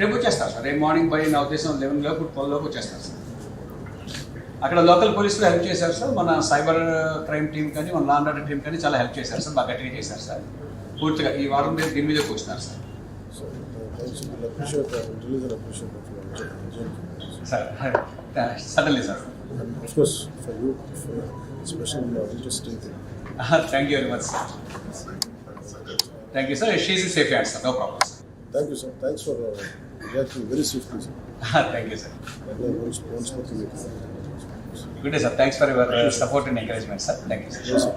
రేపు వచ్చేస్తారు సార్. రేపు మార్నింగ్ బై నా ఉద్దేశం లెవెన్ లోపు ట్వెల్వ్ లోపు వచ్చేస్తారు సార్. అక్కడ లోకల్ పోలీసులు హెల్ప్ చేశారు సార్. మన సైబర్ క్రైమ్ టీం కానీ మన లాండ్ ఆర్డర్ టీం కానీ చాలా హెల్ప్ చేశారు సార్. బాగా గట్టిగా చేశారు సార్. పూర్తిగా ఈ వారం రేపు దీని మీద కూర్చున్నారు sir. Sir suddenly sir. Of course, for you, for special uh, interesting thing. Thank you very much sir thank you sir she's safe and sir no problem sir sir. Uh, reacting very swiftly, sir. Thank you sir And uh, once, once more to you. Good day sir thanks for your support and encouragement sir thank you sir Yes, sir.